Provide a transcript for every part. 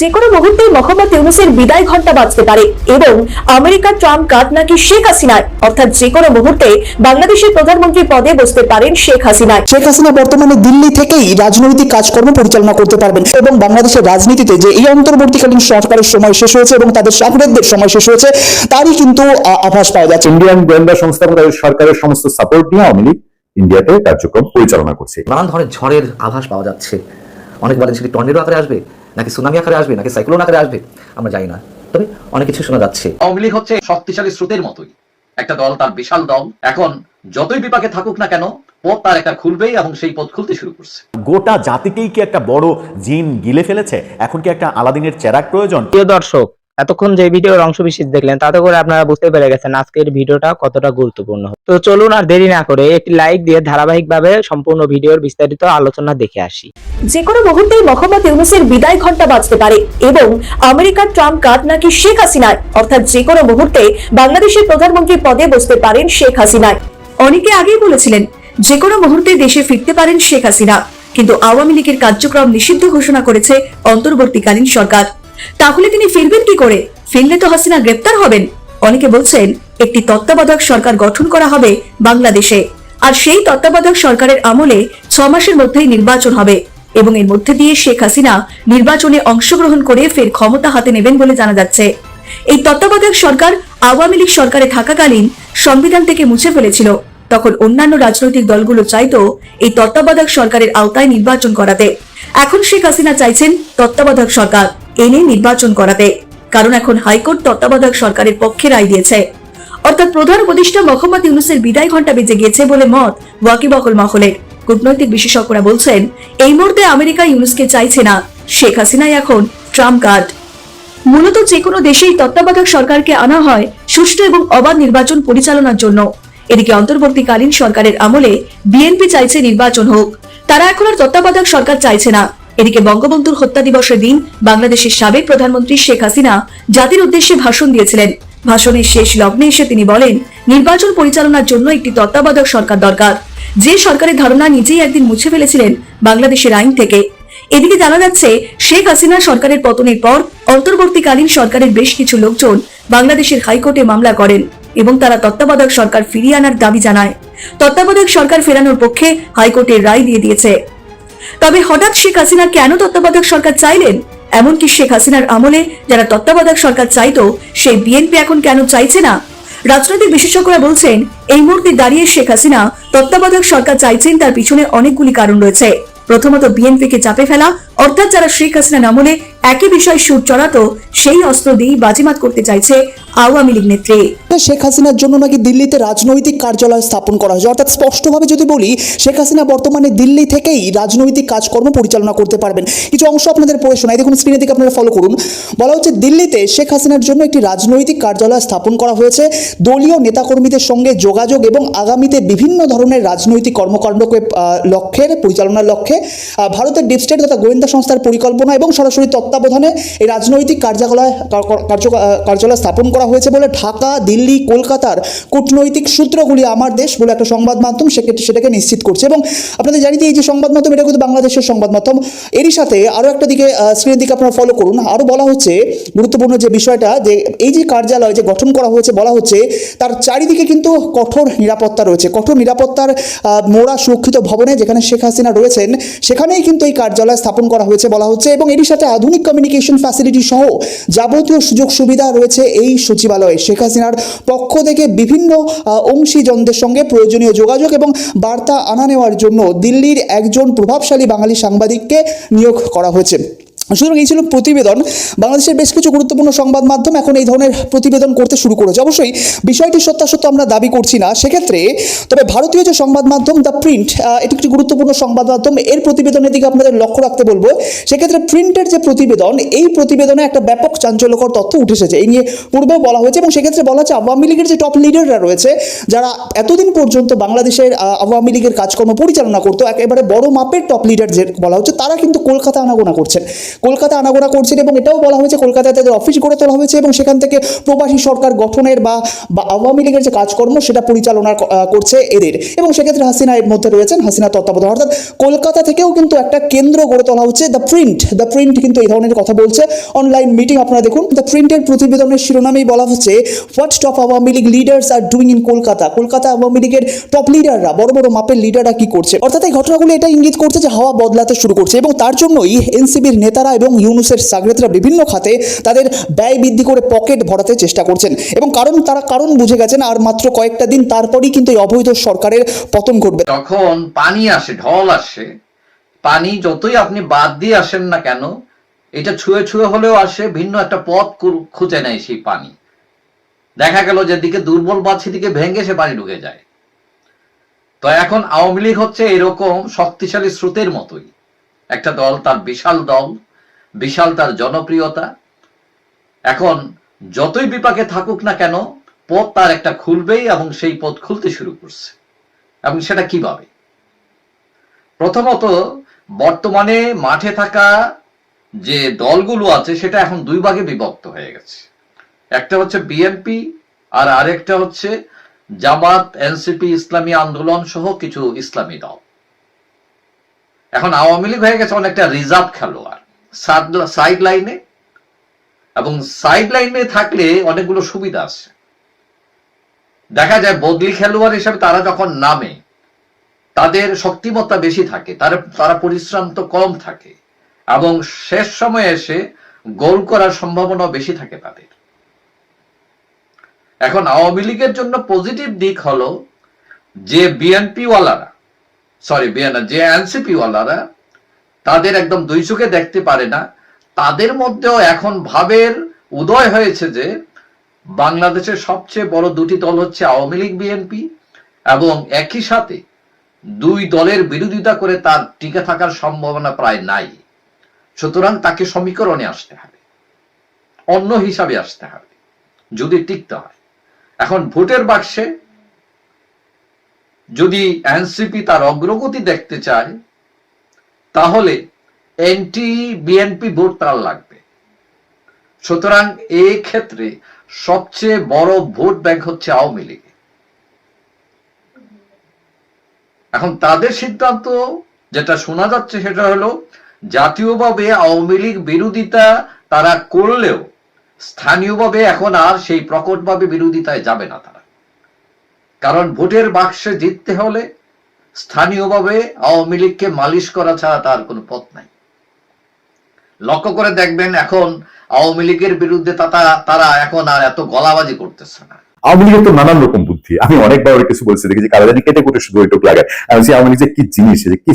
যে কোনো মুহূর্তে মোহাম্মদ ইউনুসের বিদায় ঘণ্টা বাজতে পারে এবং আমেরিকার ট্রাম্প কার্ড নাকি শেখ হাসিনায় অর্থাৎ যে কোনো মুহূর্তে বাংলাদেশের প্রধানমন্ত্রী পদে বসতে পারেন শেখ হাসিনায় শেখ হাসিনা বর্তমানে দিল্লি থেকেই রাজনৈতিক কাজকর্ম পরিচালনা করতে পারবেন এবং বাংলাদেশের রাজনীতিতে যে এই অন্তর্বর্তীকালীন সরকারের সময় শেষ হয়েছে এবং তাদের শাসকদের সময় শেষ হয়েছে তারই কিন্তু আভাস পাওয়া যাচ্ছে। ইন্ডিয়ান গোয়েন্দা সংস্থা এবং তাদের সরকারের সমস্ত সাপোর্ট নিয়ে আওয়ামী লীগ ইন্ডিয়াতে কার্যক্রম পরিচালনা করছে। নানান ধরনের ঝড়ের আভাস পাওয়া যাচ্ছে। অনেক বলেন সেটি টর্নেডো আকারে আসবে? নাকি সুনামি আকারে আসবে নাকি সাইক্লোন আকারে আসবে আমরা জানি না। তবে অনেক কিছু শোনা যাচ্ছে। আওয়ামী লীগ হচ্ছে শক্তিশালী স্রোতের মতোই। একটা দল তার বিশাল দল। এখন যতই বিপাকে থাকুক না কেন পথ তার একটা খুলবেই এবং সেই পথ খুলতে শুরু করছে। গোটা জাতিকেই কি একটা বড় জিন গিলে ফেলেছে? এখন কি একটা আলাদিনের চেরাক প্রয়োজন? প্রিয় দর্শক এতক্ষণ যে ভিডিওর অংশ বিশেষ দেখলেন, তাতে করে আপনারা বুঝতে পেরে গেছেন আজকের ভিডিওটা কতটা গুরুত্বপূর্ণ। তো চলুন আর দেরি না করে একটি লাইক দিয়ে ধারাবাহিকভাবে সম্পূর্ণ ভিডিওর বিস্তারিত আলোচনা দেখে আসি। যে কোনো মুহূর্তেই মোহাম্মদ ইউনুসের বিদায় ঘণ্টা বাজতে পারে এবং আমেরিকার ট্রাম্প কার্ড নাকি শেখ হাসিনায় অর্থাৎ যে কোনো মুহূর্তে বাংলাদেশের প্রধানমন্ত্রী পদে বসতে পারেন শেখ হাসিনায় অনেকে আগেই বলেছিলেন যে কোনো মুহূর্তে দেশে ফিরতে পারেন শেখ হাসিনা। কিন্তু আওয়ামী লীগের কার্যক্রম নিষিদ্ধ ঘোষণা করেছে অন্তর্বর্তীকালীন সরকার। তাহলে তিনি ফিরবেন কি করে? ফিরলে তো হাসিনা গ্রেপ্তার হবেন। অনেকে বলছেন, একটি তত্ত্বাবধায়ক সরকার গঠন করা হবে বাংলাদেশে। আর সেই তত্ত্বাবধায়ক সরকারের আমলে ছ মাসের মধ্যেই নির্বাচন হবে। এবং এর মধ্যে দিয়ে শেখ হাসিনা নির্বাচনে অংশগ্রহণ করে ফের ক্ষমতা হাতে নেবেন বলে জানা যাচ্ছে। এই তত্ত্বাবধায়ক সরকার আওয়ামী লীগ সরকারে থাকাকালীন সংবিধান থেকে মুছে ফেলেছিল। তখন অন্যান্য রাজনৈতিক দলগুলো চাইতো এই তত্ত্বাবধায়ক সরকারের আওতায় নির্বাচন করাতে। এখন শেখ হাসিনা চাইছেন তত্ত্বাবধায়ক সরকার। এনে নির্বাচন করাতে কারণ এখন হাইকোর্ট তত্ত্বাবধায়ক সরকারের পক্ষে রায় দিয়েছে। অর্থাৎ প্রধান উপদেষ্টা মোহাম্মদ ইউনুসের বিদায় ঘণ্টা বেজে গিয়েছে বলে মত ওয়াকিবহল মহলের। কূটনৈতিক বিশেষজ্ঞরা বলছেন, এই মুহূর্তে আমেরিকা ইউনুসকে চাইছে না। শেখ হাসিনাই এখন ট্রাম্প কার্ড মূলত যে কোনো দেশেই তত্ত্বাবধায়ক সরকারকে আনা হয় সুষ্ঠু এবং অবাধ নির্বাচন পরিচালনার জন্য। এদিকে অন্তর্বর্তীকালীন সরকারের আমলে বিএনপি চাইছে নির্বাচন হোক। তারা এখন আর তত্ত্বাবধায়ক সরকার চাইছে না। এদিকে বঙ্গবন্ধুর হত্যা দিবসের দিন বাংলাদেশের সাবেক প্রধানমন্ত্রী শেখ হাসিনা জাতির উদ্দেশ্যে ভাষণ দিয়েছিলেন। ভাষণের শেষ লগ্নে এসে তিনি বলেন, নির্বাচন পরিচালনার জন্য একটি তত্ত্বাবধায়ক সরকার দরকার। যে সরকারের ধারণা নিজেই একদিন মুছে ফেলেছিলেন বাংলাদেশের আইন থেকে। এদিকে জানা যাচ্ছে, শেখ হাসিনা সরকারের পতনের পর অন্তর্বর্তীকালীন সরকারের বেশ কিছু লোকজন বাংলাদেশের হাইকোর্টে মামলা করেন এবং তারা তত্ত্বাবধায়ক সরকার ফিরিয়ে আনার দাবি জানায়। তত্ত্বাবধায়ক সরকার ফেরানোর পক্ষে হাইকোর্টের রায় দিয়ে দিয়েছে। তবে হঠাৎ শেখ হাসিনা কেন তত্ত্বাবধায়ক সরকার চাইলেন? এমনকি শেখ হাসিনার আমলে যারা তত্ত্বাবধায়ক সরকার চাইত, সেই বিএনপি এখন কেন চাইছে না? রাজনৈতিক বিশেষজ্ঞরা বলছেন, এই মুহূর্তে দাঁড়িয়ে শেখ হাসিনা তত্ত্বাবধায়ক সরকার চাইছেন তার পিছনে অনেকগুলি কারণ রয়েছে। প্রথমত, বিএনপিকে চাপে ফেলা, অর্থাৎ যারা শেখ হাসিনার আমলে একই বিষয় সুর চড়াতো সেই অস্ত্র দিয়েই বাজিমাত করতে চাইছে আওয়ামী লীগ নেত্রী। শেখ হাসিনার জন্য নাকি দিল্লিতে রাজনৈতিক কার্যালয় স্থাপন করা হয়েছে? অর্থাৎ স্পষ্টভাবে যদি বলি, শেখ হাসিনা বর্তমানে দিল্লি থেকেই রাজনৈতিক কাজকর্ম পরিচালনা করতে পারবেন। কিছু অংশ আপনাদের পড়ে শোনাই। দেখুন স্ক্রিনে থেকে আপনারা ফলো করুন। বলা হচ্ছে, দিল্লিতে শেখ হাসিনার জন্য একটি রাজনৈতিক কার্যালয় স্থাপন করা হয়েছে। দলীয় নেতাকর্মীদের সঙ্গে যোগাযোগ এবং আগামীতে বিভিন্ন ধরনের রাজনৈতিক কর্মকাণ্ডকে লক্ষ্যের পরিচালনার লক্ষ্যে ভারতের ডিপ স্টেট তথা গোয়েন্দা সংস্থার পরিকল্পনা এবং সরাসরি তত্ত্বাবধানে এই রাজনৈতিক কার্যালয় কার্য কার্যালয় স্থাপন করা হয়েছে বলে ঢাকা, দিল্লি, কলকাতার কূটনৈতিক সূত্রগুলি আমার দেশ বলে একটা সংবাদ মাধ্যম সেক্ষেত্রে সেটাকে নিশ্চিত করছে। এবং আপনাদের জানি এই যে সংবাদ মাধ্যম, এটা কিন্তু বাংলাদেশের সংবাদ মাধ্যম। এরই সাথে আরও একটা দিকে স্ক্রিনের দিকে আপনারা ফলো করুন। আরও বলা হচ্ছে, গুরুত্বপূর্ণ যে বিষয়টা, যে এই যে কার্যালয় যে গঠন করা হয়েছে, বলা হচ্ছে, তার চারিদিকে কিন্তু কঠোর নিরাপত্তা রয়েছে। কঠোর নিরাপত্তার মোড়া সুরক্ষিত ভবনে যেখানে শেখ হাসিনা রয়েছেন, সেখানেই কিন্তু এই কার্যালয় স্থাপন করা হয়েছে বলা হচ্ছে। এবং এরই সাথে আধুনিক কমিউনিকেশন ফ্যাসিলিটি সহ যাবতীয় সুযোগ সুবিধা রয়েছে এই সচিবালয়ে। শেখ হাসিনার পক্ষ থেকে বিভিন্ন অংশীজনদের সঙ্গে প্রয়োজনীয় যোগাযোগ এবং বার্তা আনা নেওয়ার জন্য দিল্লির একজন প্রভাবশালী বাঙালি সাংবাদিককে নিয়োগ করা হয়েছে। সুতরাং এই ছিল প্রতিবেদন। বাংলাদেশের বেশ কিছু গুরুত্বপূর্ণ সংবাদ মাধ্যম এখন এই ধরনের প্রতিবেদন করতে শুরু করেছে। অবশ্যই বিষয়টি সত্যাসত্য আমরা দাবি করছি না। সেক্ষেত্রে তবে ভারতীয় যে সংবাদ মাধ্যম দ্য প্রিন্ট এটি একটি গুরুত্বপূর্ণ সংবাদ মাধ্যম। এর প্রতিবেদনের দিকে আপনাদের লক্ষ্য রাখতে বলব। সেক্ষেত্রে প্রিন্টের যে প্রতিবেদন, এই প্রতিবেদনে একটা ব্যাপক চাঞ্চল্যকর তথ্য উঠে এসেছে। এই নিয়ে পূর্বেও বলা হয়েছে এবং সেক্ষেত্রে বলা হচ্ছে আওয়ামী লীগের যে টপ লিডাররা রয়েছে, যারা এতদিন পর্যন্ত বাংলাদেশের আওয়ামী লীগের কাজকর্ম পরিচালনা করতো, একেবারে বড় মাপের টপ লিডার যে বলা হচ্ছে, তারা কিন্তু কলকাতা আনাগোনা করছেন। কলকাতা আনাগোনা করছেন এবং এটাও বলা হয়েছে কলকাতায় তাদের অফিস গড়ে তোলা হয়েছে এবং সেখান থেকে প্রবাসী সরকার গঠনের বা আওয়ামী লীগের যে কাজকর্ম সেটা পরিচালনা করছে এদের। এবং সেক্ষেত্রে হাসিনা এর মধ্যে রয়েছেন, হাসিনা তত্ত্বাবধান অর্থাৎ কলকাতা থেকেও কিন্তু একটা কেন্দ্র গড়ে তোলা হচ্ছে দ্য প্রিন্ট দ্য প্রিন্ট কিন্তু এই ধরনের কথা বলছে। অনলাইন মিটিং আপনারা দেখুন। দ্য প্রিন্টের প্রতিবেদনের শিরোনামেই বলা হচ্ছে what top Awami League leaders are doing in Kolkata? Kolkata Awami লীগের টপ লিডাররা বড় বড় মাপের লিডাররা কি করছে? অর্থাৎ এই ঘটনাগুলো এটা ইঙ্গিত করছে যে হাওয়া বদলাতে শুরু করছে এবং তার জন্যই এনসিবির নেতারা এবং ইউনুসের সাগরেতরা বিভিন্ন খাতে তাদের ব্যয় বৃদ্ধি করে পকেট ভরাতে চেষ্টা করছেন। এবং কারণ তারা কারণ বুঝে গেছেন, আর মাত্র কয়েকটা দিন তারপরেই কিন্তু এই অবৈধ সরকারের পতন ঘটবে। যখন পানি আসে, ঢল আসে, পানি যতই আপনি বাদ দিয়ে আসেন না কেন, এটা ছুঁয়ে ছুঁয়ে হলেও আসে, ভিন্ন একটা পথ খুঁজে নেয় সেই পানি। দেখা গেল যেদিকে দুর্বল বাদ সেদিকে ভেঙে সে পানি ঢুকে যায়। তো এখন আওয়ামী লীগ হচ্ছে এরকম শক্তিশালী স্রোতের মতোই। একটা দল তার বিশাল দল বিশাল তার জনপ্রিয়তা। এখন যতই বিপাকে থাকুক না কেন, পথ তার একটা খুলবেই এবং সেই পথ খুলতে শুরু করছে। এবং সেটা কীভাবে? প্রথমত, বর্তমানে মাঠে থাকা যে দলগুলো আছে, সেটা এখন দুই ভাগে বিভক্ত হয়ে গেছে। একটা হচ্ছে বিএনপি আর আরেকটা হচ্ছে জামাত, এনসিপি, ইসলামী আন্দোলন সহ কিছু ইসলামী দল। এখন আওয়ামী লীগ হয়ে গেছে অনেকটা রিজার্ভ খেলোয়াড়। সাইড লাইনে এবং সাইড লাইনে থাকলে অনেকগুলো সুবিধা আছে। দেখা যায় বদলি খেলোয়াড় হিসেবে তারা যখন নামে, তাদের শক্তিমত্তা বেশি থাকে, তারা তারা পরিশ্রান্ত কম থাকে এবং শেষ সময়ে এসে গোল করার সম্ভাবনা বেশি থাকে তাদের। এখন আওয়ামী লীগের জন্য পজিটিভ দিক হলো যে বিএনপি ওয়ালারা সরি বিএন যে এনসিপি ওয়ালারা তাদের একদম দুই চোখে দেখতে পারে না। তাদের মধ্যেও এখন ভাবের উদয় হয়েছে যে বাংলাদেশের সবচেয়ে বড় দুটি দল হচ্ছে আওয়ামী লীগ, বিএনপি এবং একই সাথে দুই দলের বিরোধিতা করে তার টিকে থাকার সম্ভাবনা প্রায় নাই। সুতরাং তাকে সমীকরণে আসতে হবে, অন্য হিসাবে আসতে হবে, যদি টিকতে হয়। এখন ভোটের বাক্সে যদি এনসিপি তার অগ্রগতি দেখতে চায় তাহলে এনটি বিএনপি ভোট তার লাগবে। সুতরাং এই ক্ষেত্রে সবচেয়ে বড় ভোট ব্যাংক হচ্ছে আওয়ামী লীগ। এখন তাদের সিদ্ধান্ত যেটা শোনা যাচ্ছে সেটা হলো, জাতীয়ভাবে আওয়ামী লীগ বিরোধিতা তারা করলেও স্থানীয়ভাবে এখন আর সেই প্রকটভাবে বিরোধিতায় যাবে না তারা। কারণ ভোটের বাক্সে জিততে হলে স্থানীয়ভাবে আওয়ামী লীগকে মালিশ করা ছাড়া তার কোনো পথ নাই। লক্ষ্য করে দেখবেন এখন আওয়ামী লীগের বিরুদ্ধে তারা এখন আর এত গলাবাজি করতেছে না। আওয়ামী লীগের তো নানান রকম বুদ্ধি। আমি অনেকবার ওর কিছু বলছি কেটে কুটে শুধু ওইটুক লাগায় আমি আওয়ামী লীগ যে কি জিনিস যে কি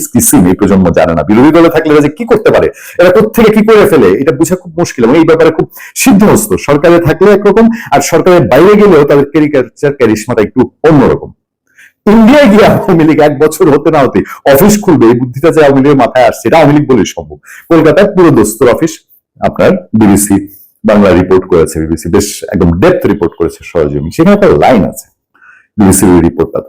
এই প্রজন্ম জানে না। বিরোধী দলে থাকলে যে কি করতে পারে, এরা কোথেকে কি করে ফেলে, এটা বোঝা খুব মুশকিল এবং এই ব্যাপারে খুব সিদ্ধহস্ত। সরকারে থাকলে একরকম, আর সরকারের বাইরে গেলেও তাদের ক্যারিকালচার ক্যারিশমাটা একটু অন্যরকম। ইন্ডিয়ায় গিয়ে আওয়ামী লীগ এক বছর হতে না হতে অফিস খুলবে। এই বুদ্ধিটা যে আওয়ামী লীগের মাথায় আসছে, এটা আওয়ামী লীগ বলে সম্ভব। কলকাতায় পুরো দোস্তর অফিস আপনার বিবিসি বাংলা রিপোর্ট করেছে বিবিসি বেশ একদম ডেপথ রিপোর্ট করেছে সরজমি সেখানে একটা লাইন আছে বিবিসির রিপোর্টটা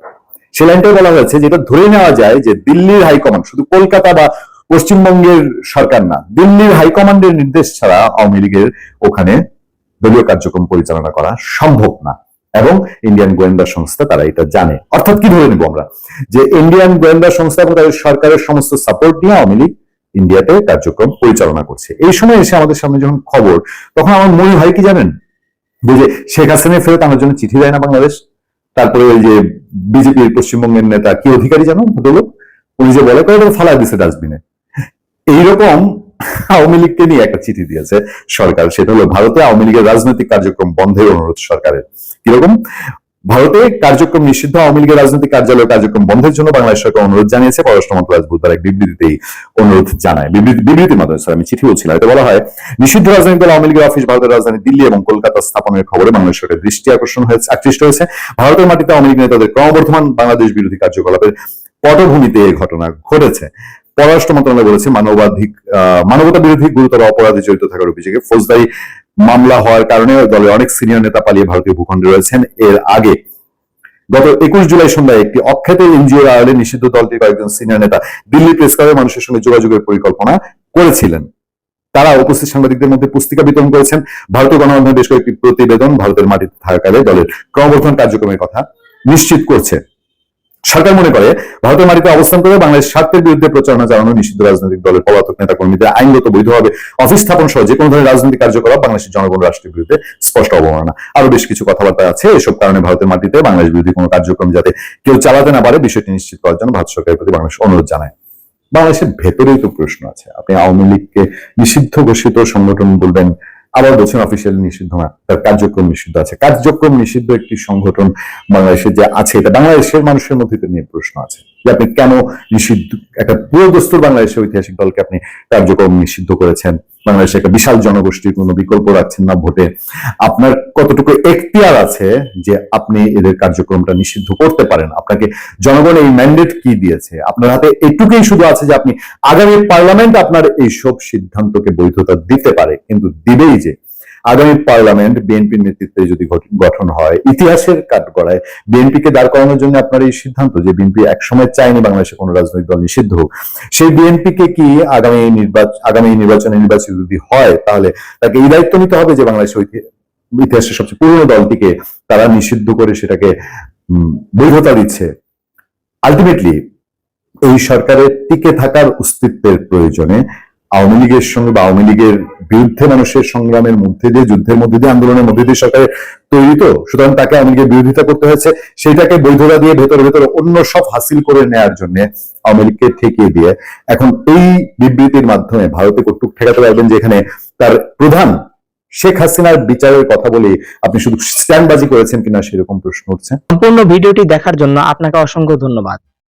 সে লাইনটাই বলা হয়েছে যেটা ধরে নেওয়া যায় যে দিল্লির হাইকমান্ড শুধু কলকাতা বা পশ্চিমবঙ্গের সরকার না, দিল্লির হাইকমান্ডের নির্দেশ ছাড়া আওয়ামী লীগের ওখানে দলীয় কার্যক্রম পরিচালনা করা সম্ভব না। এবং ইন্ডিয়ান গোয়েন্দা সংস্থা তারা এটা জানে। অর্থাৎ কি ধরে নেব আমরা? যে ইন্ডিয়ান গোয়েন্দা সংস্থা এবং তাদের সরকারের সমস্ত সাপোর্ট নিয়ে আওয়ামী লীগ ইন্ডিয়াতে কার্যক্রম পরিচালনা করছে। এই সময় এসে আমাদের সামনে যখন খবর, তখন আমার মনে হয় কি জানেন? যে শেখ হাসিনা ফেরত আনার জন্য চিঠি দেয় না বাংলাদেশ? তারপরে ওই যে বিজেপির পশ্চিমবঙ্গের নেতা কি অধিকারী জানো ভদ্রলোক? উনি যে বলে করে ফালা দিছে ডাস্টবিনে। এইরকম আওয়ামী লীগকে নিয়ে একটা চিঠি দিয়েছে সরকার। সেটা হলো, ভারতে আওয়ামী লীগের রাজনৈতিক কার্যক্রম বন্ধের অনুরোধ সরকারের। কীরকম? ভারতে কার্যক্রম নিষিদ্ধ, আওয়ামী লীগের রাজনৈতিক কার্যালয় কার্যক্রম বন্ধের জন্য বাংলাদেশ সরকার অনুরোধ জানিয়েছে। পররাষ্ট্র মন্ত্রণালয় বুধবার এক বিবৃতিতেই অনুরোধ জানায়। বিবৃতি, বিবৃতির মাধ্যমে স্যার আমি চিঠি বলছিলাম। এটা বলা হয়, নিষিদ্ধ রাজনৈতিক দল, আওয়ামী লীগের অফিস ভারতের রাজধানী দিল্লি এবং কলকাতা স্থাপনের খবরে বাংলাদেশ সরকারের দৃষ্টি আকর্ষণ হয়েছে, আকৃষ্ট হয়েছে। ভারতের মাটিতে আওয়ামী লীগ নেতাদের ক্রমবর্ধমান বাংলাদেশ বিরোধী কার্যকলাপের পটভূমিতে এই ঘটনা ঘটেছে। পররাষ্ট্র মন্ত্রণালয় বলেছে মানবাধিক মানবতা বিরোধী গুরুতর অপরাধে জড়িত থাকার অভিযোগে ফৌজদারি মামলা হওয়ার কারণে দলের অনেক সিনিয়র নেতা পালিয়ে ভারতীয় ভূখণ্ডে রয়েছেন। এর আগে গত একুশ জুলাই সন্ধ্যায় একটি অখ্যাত এনজিও আড়ালে নিষিদ্ধ দলটির কয়েকজন সিনিয়র নেতা দিল্লি প্রেস ক্লাবে মানুষের সঙ্গে যোগাযোগের পরিকল্পনা করেছিলেন। তারা উপস্থিত সাংবাদিকদের মধ্যে পুস্তিকা বিতরণ করেছেন। ভারতীয় গণমাধ্যমে বেশ কয়েকটি প্রতিবেদন ভারতের মাটিতে থাকাকালে দলের ক্রমবর্ধমান কার্যক্রমের কথা নিশ্চিত করছে। সরকার মনে করে, ভারতের মাটিতে অবস্থান করে বাংলাদেশ স্বার্থের বিরুদ্ধে প্রচারণা চালানো নিষিদ্ধ রাজনৈতিক দলের পলাতক নেতা কর্মীদের আইনগত বৈধভাবে অফিস স্থাপন সহ যে কোনো ধরনের রাজনৈতিক কার্যকলাপ বাংলাদেশের জনগণ রাষ্ট্রের বিরুদ্ধে স্পষ্ট অবমাননা। আরও বেশ কিছু কথাবার্তা আছে। এসব কারণে ভারতের মাটিতে বাংলাদেশ বিরোধী কোনো কার্যক্রম যাতে কেউ চালাতে না পারে, বিষয়টি নিশ্চিত করার জন্য ভারত সরকারের প্রতি বাংলাদেশ অনুরোধ জানায়। বাংলাদেশের ভেতরেই তো প্রশ্ন আছে। আপনি আওয়ামী লীগকে নিষিদ্ধ ঘোষিত সংগঠন বলবেন আবার বলছেন অফিসিয়ালি নিষিদ্ধ না, তার কার্যক্রম নিষিদ্ধ আছে। কার্যক্রম নিষিদ্ধ একটি সংগঠন বাংলাদেশের যে আছে, এটা বাংলাদেশের মানুষের মধ্যে নিয়ে প্রশ্ন আছে। আপনি কেন নিষিদ্ধ, একটা পুরো দস্তুর বাংলাদেশের ঐতিহাসিক দলকে আপনি কার্যক্রম নিষিদ্ধ করেছেন? বাংলাদেশে একটা বিশাল জনগোষ্ঠীর কোনো বিকল্প রাখছেন না ভোটে। আপনার কতটুকু এখতিয়ার আছে যে আপনি এদের কার্যক্রমটা নিষিদ্ধ করতে পারেন? আপনাকে জনগণ এই ম্যান্ডেট কি দিয়েছে? আপনার হাতে এটুকুই শুধু আছে যে আপনি আগামী পার্লামেন্ট আপনার এই সব সিদ্ধান্তকে বৈধতা দিতে পারে, কিন্তু দিবেই যে। আগামী পার্লামেন্ট বিএনপির নেতৃত্বে যদি গঠন হয়, ইতিহাসের কাঠগড়ায় বিএনপিকে দাঁড় করানোর জন্য আপনার এই সিদ্ধান্ত যে বিএনপি একসময় চায়নি বাংলাদেশে কোনো রাজনৈতিক দল নিষিদ্ধ হোক, সেই বিএনপিকে কি আগামী নির্বাচন আগামী নির্বাচনে নির্বাচিত যদি হয়, তাহলে তাকে এই দায়িত্ব নিতে হবে যে বাংলাদেশের ঐতি- ইতিহাসের সবচেয়ে পুরনো দলটিকে তারা নিষিদ্ধ করে সেটাকে বৈধতা দিচ্ছে। আলটিমেটলি এই সরকারের টিকে থাকার অস্তিত্বের প্রয়োজনে আওয়ামী লীগের সঙ্গে বা আওয়ামী লীগের বিরুদ্ধে মানুষের সংগ্রামের মধ্যে দিয়ে, যুদ্ধের মধ্যে দিয়ে, আন্দোলনের মধ্যে দিয়ে সরকারের তৈরি তো। সুতরাং তাকে আওয়ামী লীগের বিরোধিতা করতে হয়েছে। সেটাকে বৈধতা দিয়ে ভেতরে ভেতরে অন্য সব হাসিল করে নেয়ার জন্য আওয়ামী লীগকে ঠেকিয়ে দিয়ে এখন এই বিবৃতির মাধ্যমে ভারতে কটুক ঠেকাতে পারবেন যে এখানে তার প্রধান শেখ হাসিনার বিচারের কথা বলে আপনি শুধু স্ট্যান্ডবাজি করেছেন কিনা সেরকম প্রশ্ন উঠছে। সম্পূর্ণ ভিডিওটি দেখার জন্য আপনাকে অসংখ্য ধন্যবাদ।